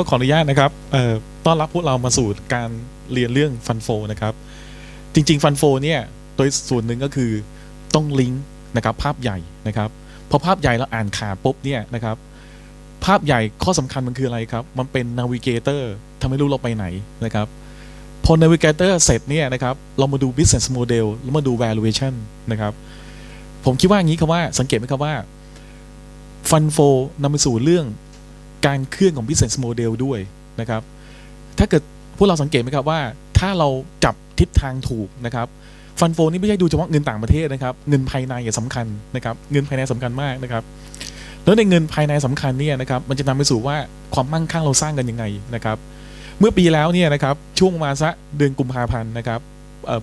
็ขออนุญาตนะครับต้อนรับพวกเรามาสู่การเรียนเรื่องฟันโฟนะครับ จริง ๆ ฟันโฟเนี่ยโดยส่วนหนึ่งก็คือต้องลิงก์นะครับภาพใหญ่นะครับพอภาพใหญ่เราอ่านขาดปุ๊บเนี่ยนะครับ ภาพใหญ่ข้อสำคัญมันคืออะไรครับ มันเป็นนาวิเกเตอร์ทำให้รู้เราไปไหนนะครับ พอนาวิเกเตอร์เสร็จเนี่ยนะครับ เรามาดู business model แล้วมาดู valuation นะครับ ผมคิดว่าอย่างนี้ครับว่าสังเกตไหมครับว่าฟันโฟนำไปสู่เรื่อง การเคลื่อนของ business model ด้วยนะครับ ถ้าเกิดพวกเราสังเกตไหมครับว่า ถ้าเราจับทิศทางถูกนะครับฟันโฟนี่ไม่ใช่ดูเฉพาะเงินต่างประเทศนะครับ เงินภายในอย่าสำคัญนะครับ เงินภายในสำคัญมากนะครับ แล้วในเงินภายในสำคัญเนี่ยนะครับ มันจะนำไปสู่ว่าความมั่งคั่งเราสร้างกันยังไงนะครับ เมื่อปีแล้วเนี่ยนะครับ ช่วงประมาณสักเดือนกุมภาพันธ์นะครับ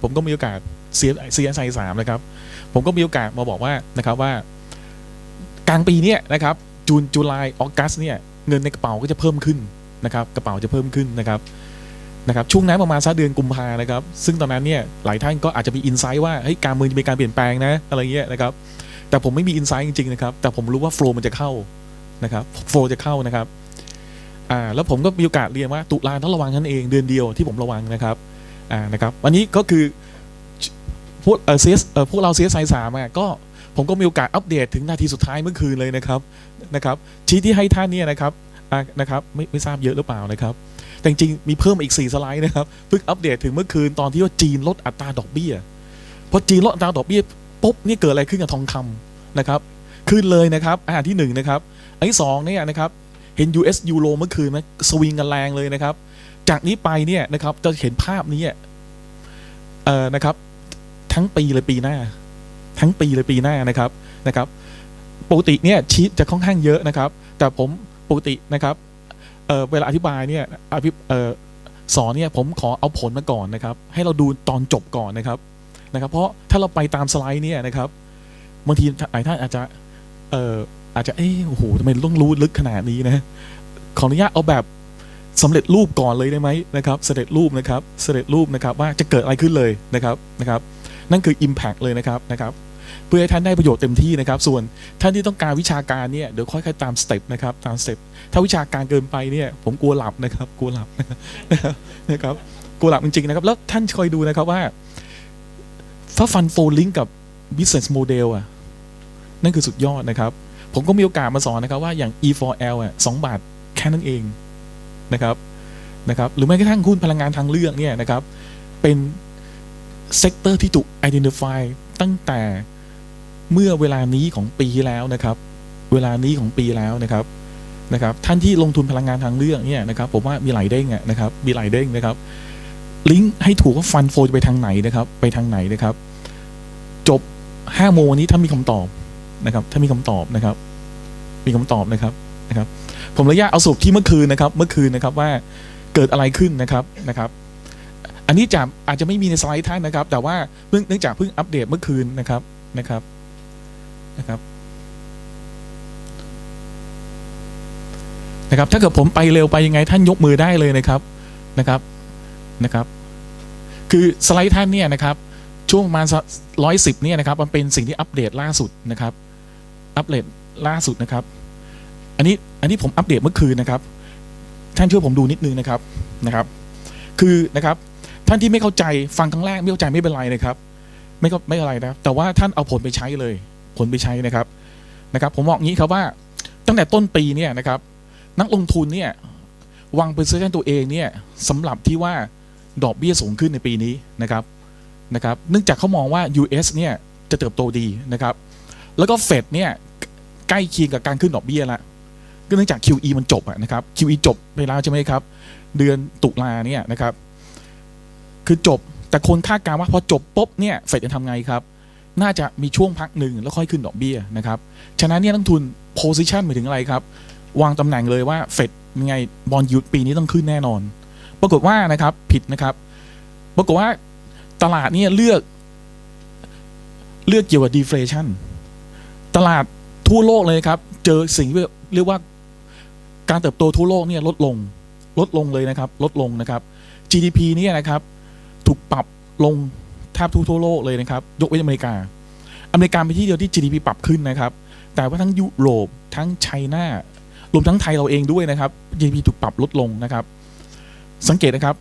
ผมก็มีโอกาสเสียเสียไซสามนะครับ ผมก็มีโอกาสมาบอกว่านะครับว่า กลางปีเนี้ยนะครับจูนจุลายออกัสเนี่ย เงินในกระเป๋าก็จะเพิ่มขึ้นนะครับกระเป๋าจะเพิ่มขึ้นนะครับนะครับช่วงนั้นประมาณสักเดือนกุมภานะครับ ซึ่งตอนนั้นเนี่ยหลายท่านก็อาจจะมีอินไซต์ว่าเฮ้ยการเมืองจะมีการเปลี่ยนแปลงนะอะไรเงี้ยนะครับ แต่ผมไม่มีอินไซต์จริงๆนะครับ แต่ผมรู้ว่าโฟล์มันจะเข้านะครับโฟล์จะเข้านะครับอ่าแล้วผมก็มีโอกาสเรียนว่าตุลาต้องระวังนั่นเองเดือนเดียวที่ผมระวังนะครับอ่านะครับวันนี้ก็คือพวกเออเเออพวกเราเซสไซสามอะก็ ผมก็มีโอกาสอัปเดตถึงนาทีสุดท้ายเมื่อคืนเลยนะครับนะครับชี้ที่ให้ท่านเนี่ยนะครับนะครับไม่ไม่ทราบเยอะหรือเปล่านะครับ แต่จริงมีเพิ่มอีก 4 สไลด์นะครับเพิ่งอัปเดตถึงเมื่อคืนตอนที่ว่าจีนลดอัตราดอกเบี้ยพอจีนลดอัตราดอกเบี้ยปุ๊บนี่เกิดอะไรขึ้นกับทองคำนะครับขึ้นเลยนะครับอันที่หนึ่งนะครับอันที่สองเนี่ยนะครับเห็น US ยูโรเมื่อคืนไหมสวิงกันแรงเลยนะครับ จากนี้ไปเนี่ยนะครับจะเห็นภาพนี้เอ่อนะครับ ทั้งปีเลยปีหน้า ทั้งปีเลยปีหน้านะครับนะครับปกติเนี่ยชีตจะค่อนข้างเยอะนะครับ แต่ผมปกตินะครับเเวลาอธิบายเนี่ยอภิอ่อสอนเนี่ยผมขอเอาผลมาก่อนนะครับ ให้เราดูตอนจบก่อนนะครับนะครับ เพราะถ้าเราไปตามสไลด์เนี่ยนะครับบางทีหลายท่านอาจจะเอ่ออาจจะเออโอ้โหทำไมต้องรู้ลึกขนาดนี้นะขออนุญาตเอาแบบสำเร็จรูปก่อนเลยได้ไหมนะครับเสด็จรูปนะครับเสด็จรูปนะครับว่าจะเกิดอะไรขึ้นเลยนะครับนะครับ นั่นคือ Impact เลยนะครับนะครับ เพื่อให้ท่านได้ประโยชน์เต็มที่นะครับ ส่วนท่านที่ต้องการวิชาการเนี่ยเดี๋ยวค่อยๆตามสเต็ปนะครับตามสเต็ปถ้าวิชาการเกินไปเนี่ยผมกลัวหลับนะครับกลัวหลับนะครับนะครับกลัวหลับจริงๆนะครับ แล้วท่านคอยดูนะครับว่าถ้าฟันโฟลิงกับ business model อะนั่นคือสุดยอดนะครับ ผมก็มีโอกาสมาสอนนะครับว่าอย่าง E4L อะสองบาทแค่นั้นเองนะครับนะครับหรือแม้กระทั่งหุ้นพลังงานทางเลือกเนี่ยนะครับเป็นเซกเตอร์ที่ถูก identify ตั้งแต่ เมื่อเวลานี้ของปีที่แล้วนะครับ เวลานี้ของปีแล้วนะครับนะครับ ท่านที่ลงทุนพลังงานทางเลือกเนี่ยนะครับ ผมว่ามีหลายเด้งนะครับ มีหลายเด้งนะครับ ลิงก์ให้ถูกว่าฟันโฟจะไปทางไหนนะครับ ไปทางไหนนะครับ จบห้าโมงวันนี้ถ้ามีคำตอบนะครับ ถ้ามีคำตอบนะครับ มีคำตอบนะครับนะครับ ผมระยะเอาสรุปที่เมื่อคืนนะครับ เมื่อคืนนะครับว่าเกิดอะไรขึ้นนะครับนะครับอันนี้จะอาจจะไม่มีในสไลด์ท่านนะครับ แต่ว่าเพิ่งเนื่องจากเพิ่งอัปเดตเมื่อคืนนะครับนะครับ นะครับนะครับ ถ้าเกิดผมไปเร็วไปยังไงท่านยกมือได้เลยนะครับนะครับนะครับ คือสไลด์ท่านเนี่ยนะครับ ช่วงประมาณร้อยสิบเนี่ยนะครับ มันเป็นสิ่งที่อัปเดตล่าสุดนะครับ อัปเดตล่าสุดนะครับ อันนี้อันนี้ผมอัปเดตเมื่อคืนนะครับ ท่านช่วยผมดูนิดนึงนะครับนะครับ คือนะครับ ท่านที่ไม่เข้าใจฟังครั้งแรกไม่เข้าใจไม่เป็นไรนะครับ ไม่ก็ไม่อะไรนะแต่ว่าท่านเอาผลไปใช้เลย ผลไปใช้นะครับนะครับ ผมบอกงี้ครับว่าตั้งแต่ต้นปีเนี่ยนะครับนักลงทุนเนี่ยวางเปอร์เซ็นต์ตัวเองเนี่ยสำหรับที่ว่าดอกเบี้ยสูงขึ้นในปีนี้นะครับนะครับ เนื่องจากเขามองว่า US เนี่ยจะเติบโตดีนะครับ แล้วก็เฟดเนี่ยใกล้เคียงกับการขึ้นดอกเบี้ยละก็เนื่องจาก QE มันจบอะนะครับ QE จบไปแล้วใช่ไหมครับ เดือนตุลาเนี่ยนะครับ คือจบแต่คนคาดการณ์ว่าพอจบปุ๊บเนี่ยเฟดจะทำไงครับ น่าจะมีช่วงพักหนึ่งแล้วค่อยขึ้นดอกเบี้ยนะครับฉะนั้นเนี่ยนักทุน position หมายถึงอะไรครับ วางตำแหน่งเลยว่าเฟดยังไงบอลยูปีนี้ต้องขึ้นแน่นอน ปรากฏว่านะครับผิดนะครับ ปรากฏว่าตลาดเนี่ยเลือก เลือกเกี่ยวกับ deflation ตลาดทั่วโลกเลยครับ เจอสิ่งที่เรียกว่าการเติบโตทั่วโลกเนี่ยลดลง ลดลงเลยนะครับ ลดลงนะครับ GDP เนี่ยนะครับ ถูกปรับลง แทบทุกทั่วโลกเลยนะครับ ยกเว้นอเมริกา อเมริกาเป็นที่เดียวที่ GDP ปรับขึ้นนะครับ แต่ว่าทั้งยุโรปทั้งไชน่ารวมทั้งไทยเราเองด้วยนะครับ GDP ถูกปรับลดลงนะครับ สังเกตนะครับ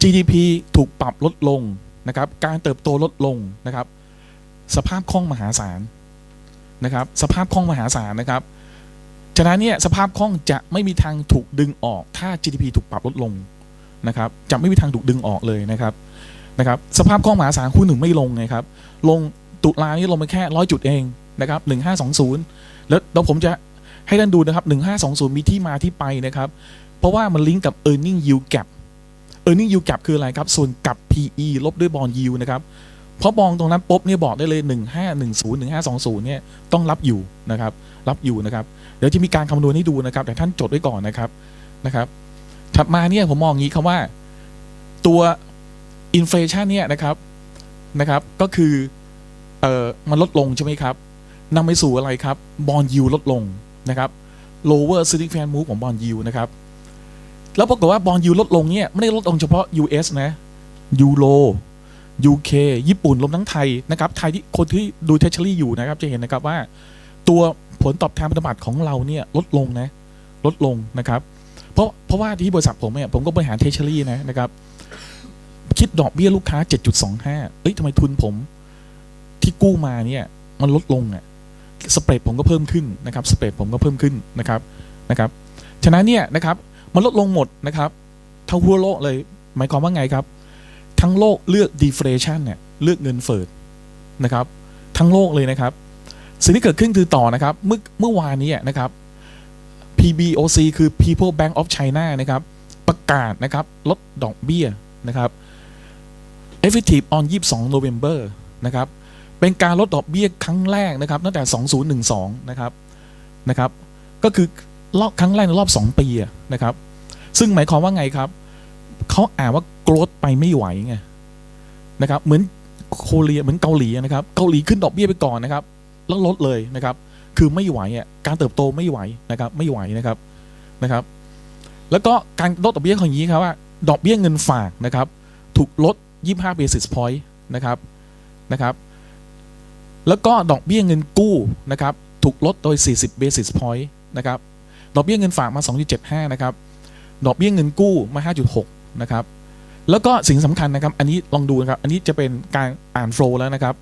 GDP ถูกปรับลดลงนะครับ การเติบโตลดลงนะครับ สภาพคล่องมหาศาลนะครับ สภาพคล่องมหาศาลนะครับ ฉะนั้นเนี่ยสภาพคล่องจะไม่มีทางถูกดึงออก ถ้า GDP ถูกปรับลดลงนะครับ จะไม่มีทางถูกดึงออกเลยนะครับ นะครับสภาพคล่องมหาศาลหุ้นหนึ่งไม่ลงนะครับลงตุลานี่ลงไปแค่ร้อยจุดเองนะครับหนึ่งห้าสองศูนย์แล้วเดี๋ยวผมจะให้ท่านดูนะครับหนึ่งห้าสองศูนย์มีที่มาที่ไปนะครับ เพราะว่ามันลิงก์กับ e a r n i n g yield gap e a r n i n g yield gap คืออะไรครับ ส่วนกับ PE ลบด้วย bond yield นะครับเพราะมองตรงนั้นปุ๊บเนี่ยบอกได้เลย 1510 1520เนี่ยต้องรับอยู่นะครับรับอยู่นะครับ เดี๋ยวจะมีการคำนวณให้ดูนะครับ แต่ท่านจดไว้ก่อนนะครับนะครับ ถัดมาเนี่ยผมมองงี้ครับว่า ตัว อินฟลชันเนี่ยนะครับนะครับ ก็คือเอ่อมันลดลงใช่ไหมครับนำไปสู่อะไรครับบอลยูลดลงนะครับ lower significant move ของบอลยูนะครับ แล้วปรากฏว่าบอลยูลดลงเนี่ย ไม่ได้ลดลงเฉพาะ US นะยูโร UK ญี่ปุ่นรวมทั้งไทยนะครับ ไทยที่คนที่ดูเท r ช a รี่อยู่นะครับ จะเห็นนะครับว่า ตัวผลตอบแทนพันธบัตรของเราเนี่ยลดลงนะ ลดลงนะครับ เพราะเพราะว่าที่บริษัทผมเนี่ยผมก็บริหารเท r ช a รี่นะนะครับ คิดดอกเบี้ยลูกค้า 7.25 เอ้ยทำไมทุนผมที่กู้มาเนี่ยมันลดลงอะสเปรดผมก็เพิ่มขึ้นนะครับสเปรดผมก็เพิ่มขึ้นนะครับนะครับฉะนั้นเนี่ยนะครับมันลดลงหมดนะครับทั้งทั่วโลกเลย หมายความว่าไงครับ ทั้งโลกเลือก deflation เนี่ยเลือกเงินเฟ้อนะครับ ทั้งโลกเลยนะครับ สิ่งที่เกิดขึ้นคือต่อนะครับเมื่อเมื่อวานนี้นะครับ PBOC คือ People Bank of China นะครับ ประกาศนะครับลดดอกเบี้ยนะครับ effective on 22 November นะครับ เป็นการลดดอกเบี้ยครั้งแรกนะครับตั้งแต่ 2012 นะครับนะครับ ก็คือรอบครั้งแรกในรอบ 2 ปีนะครับ ซึ่งหมายความว่าไงครับ เขาอ่านว่าโกรธไปไม่ไหวไงนะครับ เหมือนโคเรียเหมือนเกาหลีนะครับ เกาหลีขึ้นดอกเบี้ยไปก่อนนะครับ แล้วลดเลยนะครับ คือไม่ไหวอะ การเติบโตไม่ไหวนะครับ ไม่ไหวนะครับนะครับ แล้วก็การลดดอกเบี้ยของอย่างนี้ครับว่า ดอกเบี้ยเงินฝากนะครับ ถูกลด 25 basis point นะครับนะครับแล้วก็ดอกเบี้ยเงินกู้นะครับถูกลดโดย 40 basis point นะครับดอกเบี้ยเงินฝากมา 2.75 นะครับ ดอกเบี้ยเงินกู้มา 5.6 นะครับ แล้วก็สิ่งสำคัญนะครับ อันนี้ลองดูนะครับ อันนี้จะเป็นการอ่านโฟล์แล้วนะครับ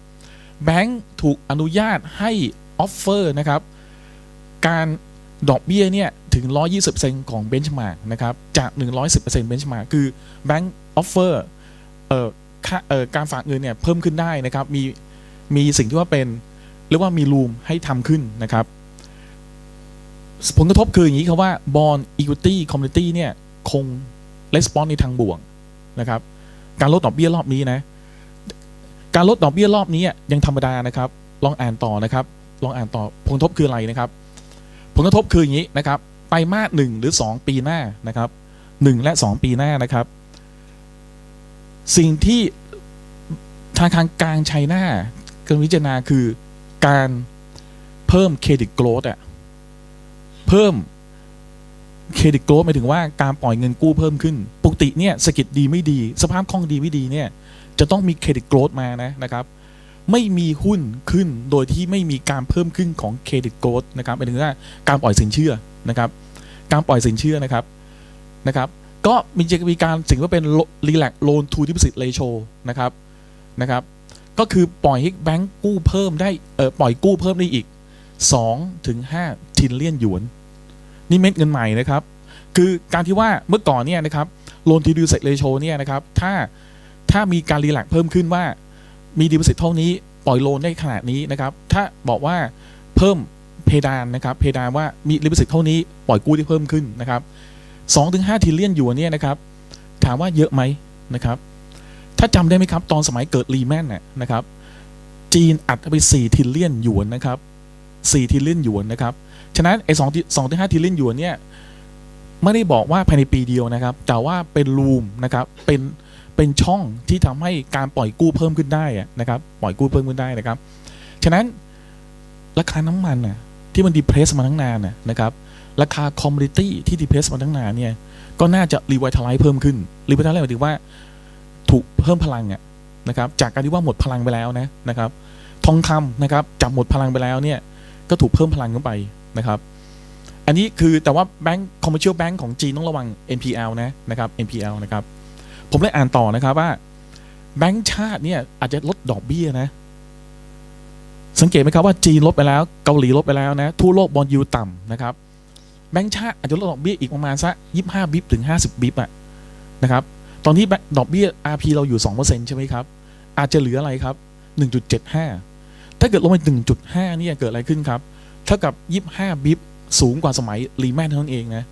แบงก์ถูกอนุญาตให้ออฟเฟอร์นะครับ การดอกเบี้ยเนี่ยถึง 120%ของเบนช์มาร์กนะครับ จาก 110%เบนช์มาร์กคือแบงก์ออฟเฟอร์ เอ่อค่าเอ่อการฝากเงินเนี่ยเพิ่มขึ้นได้นะครับ มีมีสิ่งที่ว่าเป็นเรียกว่ามีรูมให้ทำขึ้นนะครับ ผลกระทบคืออย่างนี้ครับว่า bond equity community เนี่ยคง response ในทางบวกนะครับ การลดดอกเบี้ยรอบนี้นะ การลดดอกเบี้ยรอบนี้ยังธรรมดานะครับ ลองอ่านต่อนะครับ ลองอ่านต่อผลกระทบคืออะไรนะครับ ผลกระทบคืออย่างนี้นะครับไตรมาสหนึ่งหรือ 2 ปีหน้านะครับหนึ่งและ 2 ปีหน้านะครับ สิ่งที่ธนาคารกลางไชน่ากำลังพิจารณาคือการเพิ่มเครดิตโกรดอะเพิ่มเครดิตโกรดหมายถึงว่าการปล่อยเงินกู้เพิ่มขึ้น ปกติเนี่ยเศรษฐกิจดีไม่ดี สภาพคล่องดีไม่ดีเนี่ย จะต้องมีเครดิตโกรดมานะนะครับ ไม่มีหุ้นขึ้นโดยที่ไม่มีการเพิ่มขึ้นของเครดิตโกรดนะครับหมายถึงว่าการปล่อยสินเชื่อนะครับ การปล่อยสินเชื่อนะครับนะครับ ก็มีจะมีการสิ่งว่าเป็น relax loan to deposit ratio นะครับนะครับก็คือปล่อยให้แบงก์กู้เพิ่มได้เออปล่อยกู้เพิ่มได้อีก2ถึง5ทินเลียนหยวน นี่เม็ดเงินใหม่นะครับ คือการที่ว่าเมื่อก่อนเนี่ยนะครับ loan to deposit ratio เนี่ยนะครับถ้าถ้ามีการรีแลกเพิ่มขึ้นว่ามีดี p o s i t เท่านี้ปล่อยโลนได้ขนาดนี้นะครับ ถ้าบอกว่าเพิ่มเพดานนะครับ เพดานว่ามีดี p o s i t เท่านี้ปล่อยกู้ได้เพิ่มขึ้นนะครับ 2ถึง5ทิลเลียนหยวนเนี่ยนะครับ ถามว่าเยอะไหมนะครับ ถ้าจำได้ไหมครับ ตอนสมัยเกิดรีแมนน่ะนะครับ จีนอัดไป4ทิลเลียนหยวนนะครับ4ทิลเลียนหยวนนะครับ ฉะนั้นไอ้สองสองถึงห้าทิลเลียนหยวนเนี่ยไม่ได้บอกว่าภายในปีเดียวนะครับ แต่ว่าเป็นรูมนะครับ เป็นเป็นช่องที่ทำให้การปล่อยกู้เพิ่มขึ้นได้นะครับ ปล่อยกู้เพิ่มขึ้นได้นะครับ ฉะนั้นราคาน้ำมันน่ะ ที่มันดีเพรสมาตั้งนานนะครับราคาคอมมูนิตี้ที่ดีเพรสมาตั้งนานเนี่ยก็น่าจะรีไวท์ไลท์เพิ่มขึ้นรีไวท์ไลท์หมายถึงว่าถูกเพิ่มพลังอะนะครับจากการที่ว่าหมดพลังไปแล้วนะนะครับทองคำนะครับจากหมดพลังไปแล้วเนี่ยก็ถูกเพิ่มพลังขึ้นไปนะครับอันนี้คือแต่ว่าแบงก์ commercial bank ของจีนต้องระวัง NPL นะนะครับ NPL นะครับผมเลยอ่านต่อนะครับว่าแบงก์ชาติเนี่ยอาจจะลดดอกเบี้ยนะ สังเกตไหมครับว่าจีนลดไปแล้วเกาหลีลดไปแล้วนะทั่วโลกบอลยูต่ำนะครับแบงก์ชาติอาจจะลดดอกเบี้ยอีกประมาณสักยี่ห้าบิปถึงห้าสิบบิปอะนะครับตอนที่ดอกเบี้ย RP เราอยู่สองเปอร์เซ็นต์ใช่ไหมครับอาจจะเหลืออะไรครับหนึ่งจุดเจ็ดห้าถ้าเกิดลงไปหนึ่งจุดห้านี่เกิดอะไรขึ้นครับเท่ากับยี่ห้าบิปสูงกว่าสมัยรีแมนเท่านั้นเองนะ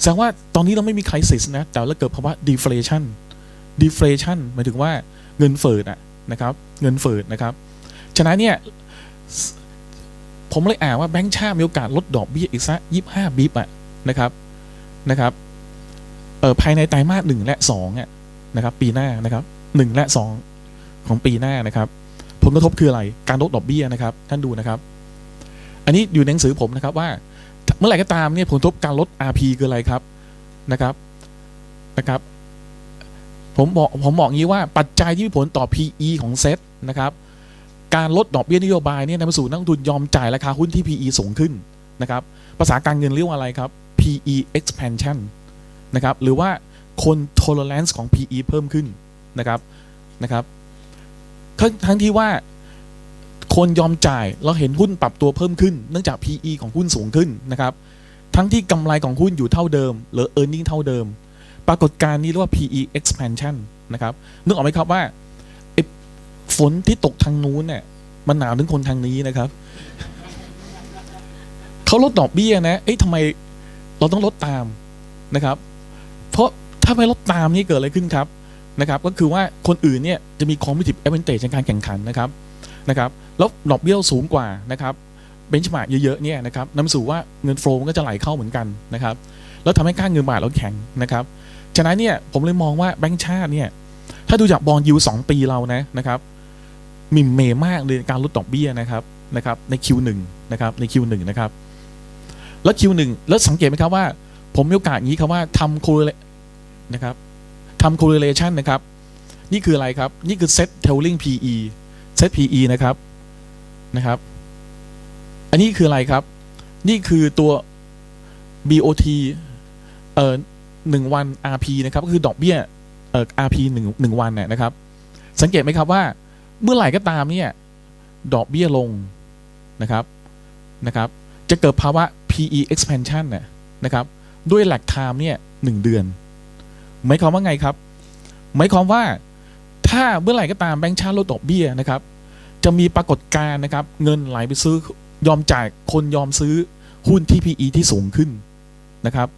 แสดงว่าตอนนี้เราไม่มีไครซิสนะแต่เราเกิดภาวะ deflation deflation หมายถึงว่าเงินเฟ้ออะนะครับเงินเฟ้อนะครับ ฉะนั้นเนี่ยผมเลยอ่านว่าแบงก์ชาติมีโอกาสลดดอกเบี้ยอีกสักยี่ห้าบิปอะนะครับนะครับเออภายในไตรมาสหนึ่งและสองอะนะครับ ปีหน้านะครับหนึ่งและสองของปีหน้านะครับ ผลกระทบคืออะไร การลดดอกเบี้ยนะครับ ท่านดูนะครับ อันนี้อยู่ในหนังสือผมนะครับว่า เมื่อไหร่ก็ตามเนี่ยผลกระทบการลด RP คืออะไรครับนะครับนะครับ ผมบอกผมบอกงี้ว่าปัจจัยที่มีผลต่อ PE ของเซ็ตนะครับ การลดดอกเบี้ยนโยบายเนี่ยนำไปสู่นักทุนยอมจ่ายราคาหุ้นที่ PE สูงขึ้นนะครับภาษาการเงินเรียกว่าอะไรครับ PE expansion นะครับหรือว่าคน tolerance ของ PE เพิ่มขึ้นนะครับนะครับทั้งที่ว่าคนยอมจ่ายเราเห็นหุ้นปรับตัวเพิ่มขึ้น เนื่องจาก PE ของหุ้นสูงขึ้นนะครับ ทั้งที่กำไรของหุ้นอยู่เท่าเดิม หรือ e a r n i n g เท่าเดิม ปรากฏการณ์นี้เรียกว่า PE expansion นะครับนึกออกไหมครับว่า ฝนที่ตกทางนู้นเนี่ยมันหนาวถึงคนทางนี้นะครับเขาลดดอกเบี้ยนะ เอ้ยทำไมเราต้องลดตามนะครับ เพราะถ้าไม่ลดตามนี่เกิดอะไรขึ้นครับนะครับ ก็คือว่าคนอื่นเนี่ยจะมี competitive advantage ในการแข่งขันนะครับนะครับ แล้วดอกเบี้ยสูงกว่านะครับเบนช์มาร์กเยอะๆเนี่ยนะครับนำสู่ว่าเงินโฟลมันก็จะไหลเข้าเหมือนกันนะครับ แล้วทำให้ค่าเงินบาทเราแข็งนะครับ ฉะนั้นเนี่ยผมเลยมองว่าแบงก์ชาติเนี่ยถ้าดูจากบอลยูสองปีเรานะนะครับ มิมเมมากเลยการลดดอกเบี้ยนะครับนะครับใน Q1 นะครับใน Q1 นะครับแล้ว Q1 แล้วสังเกตไหมครับว่า ผมมีโอกาสงี้ครับว่าทำ correlate นะครับทำ correlation นะครับ นี่คืออะไรครับ นี่คือ set tailing PE set PE นะครับนะครับ อันนี้คืออะไรครับ นี่คือตัว BOT เอ่อหนึ่งวัน RP นะครับก็คือดอกเบี้ยเอ่อ RP หนึ่งหนึ่งวันเนี่ยนะครับ สังเกตไหมครับว่า เมื่อไหร่ก็ตามเนี่ยดอกเบี้ยลงนะครับนะครับ จะเกิดภาวะ PE expansion เนี่ยนะครับด้วยหลักไทม์เนี่ยหนึ่งเดือนหมายความว่าไงครับหมายความว่าถ้าเมื่อไหร่ก็ตามแบงก์ชาติลดดอกเบี้ยนะครับ จะมีปรากฏการณ์นะครับ เงินไหลไปซื้อยอมจ่ายคนยอมซื้อหุ้นที่ PE ที่สูงขึ้นนะครับ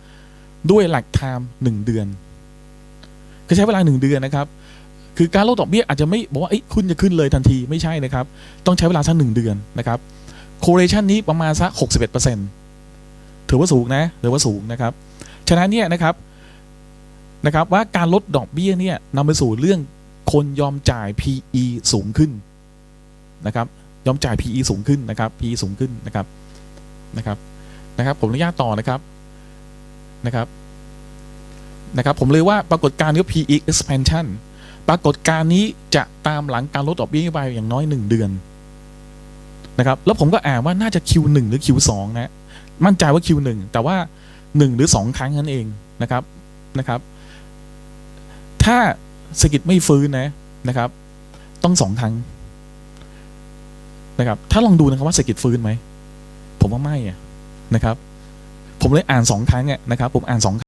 ด้วยหลักไทม์หนึ่งเดือน ก็ใช้เวลาหนึ่งเดือนนะครับ คือการลดดอกเบี้ยอาจจะไม่บอกว่าคุณจะขึ้นเลยทันทีไม่ใช่นะครับ ต้องใช้เวลาสักหนึ่งเดือนนะครับ correlation นี้ประมาณสัก61%ถือว่าสูงนะถือว่าสูงนะครับ ฉะนั้นเนี่ยนะครับนะครับว่าการลดดอกเบี้ยเนี่ยนำไปสู่เรื่องคนยอมจ่าย PE สูงขึ้นนะครับยอมจ่าย PE สูงขึ้นนะครับ PE สูงขึ้นนะครับนะครับนะครับ ผมอนุญาตต่อนะครับนะครับนะครับ ผมเลยว่าปรากฏการณ์นี้ PE expansion ปรากฏการณ์นี้จะตามหลังการลดดอกเบี้ยนโยบายอย่างน้อยหนึ่งเดือนนะครับแล้วผมก็อ่านว่าน่าจะ Q1 หรือ Q2 นะมั่นใจว่า Q1 แต่ว่า 1 หรือ 2 ครั้งนั่นเองนะครับนะครับ ถ้าเศรษฐกิจไม่ฟื้นนะนะครับ ต้องสองครั้งนะครับ ถ้าลองดูนะครับว่าเศรษฐกิจฟื้นไหม ผมว่าไม่อะนะครับ ผมเลยอ่านสองครั้งนะครับ ผมอ่านสอง